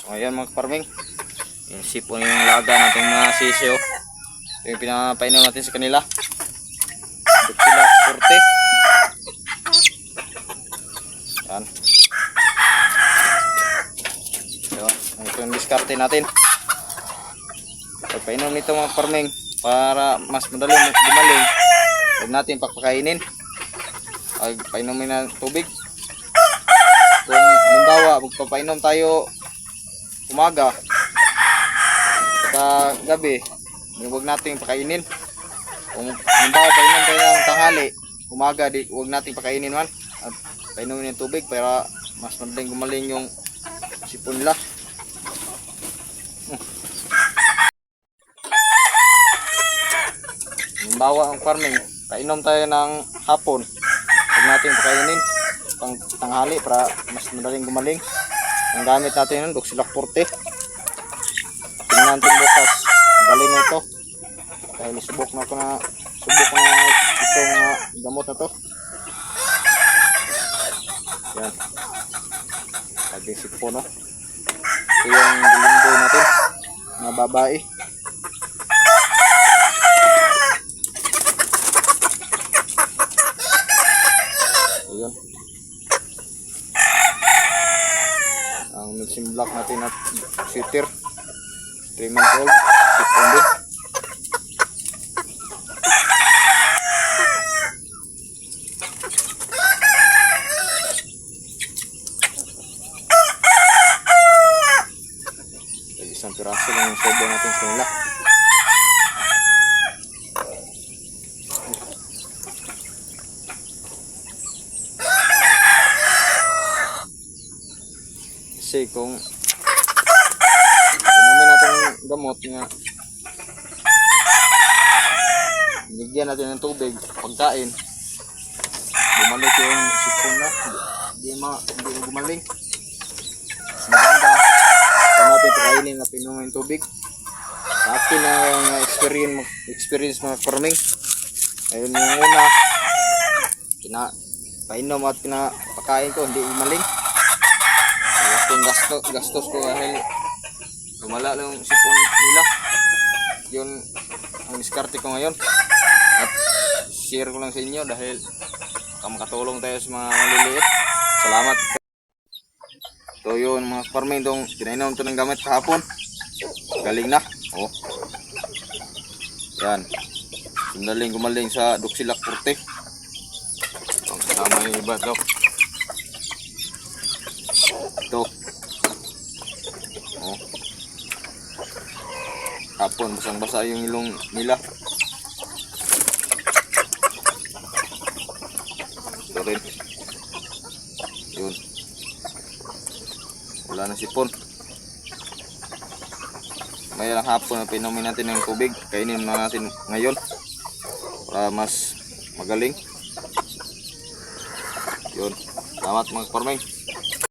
So, ayan mga farming. Yung sipon yung laga nating mga sisyo. Ito yung pinapainom natin sa kanila. Ito sila, kurte. Yan. Diba? Ito yung diskarte natin. Pagpainom nito mga farming para mas madali gumaling. Huwag natin pakpakainin. Ay, painumin na tubig. Kung halimbawa, magpapainom tayo umaga sa gabi, huwag natin pakainin. Kung halimbawa, painom tayo ng tanghali, umaga, di, huwag natin pakainin man. At painumin ng tubig para mas madaling gumaling yung sipon nila. Halimbawa ang farming, painom tayo ng hapon. Huwag natin pakainin pang tanghali para mas madaling gumaling. Ang gamit natin yun, Duxilak Forte. Tingnan natin bukas. Galing na ito. Dahil subok na ko na subok na itong uh, gamot na to. Yan. Laging sipo no. Ito yung dilinggo natin. Mga babae. Block natin at sitter. 3 months old. Din. Ay, Isang piraso lang yung sobo natin sa. Kasi kung inumin natin yung gamot nga bigyan natin ng tubig, pagkain. Bumalik yung sipon na. Hindi ma hindi mo gumaling mas maganda. Kung natin pakainin na pinumin yung tubig. Sa akin ang experience experience mga farming ayun yung una. Pina painom at pinapakain ko hindi gumaling yung gasto, gastos ko dahil lumala lang yung sipon nila. Yun ang diskarte ko ngayon. At share ko lang sa inyo dahil makatulong tayo sa mga maliliit. Salamat. Ito yun mga farming dong pinainom ito ng gamit kahapon. Galing na. Oh. Yan. Sandaling gumaling sa Duxilak Forte. Ang kasama yung iba daw. Ito. Hapon, basang-basa yung ilong nila. Ito rin. Yun. Wala na sipon. May lang hapon na pinumin natin ng tubig. Kainin na natin ngayon. Para mas magaling. Yun. Salamat mga farming.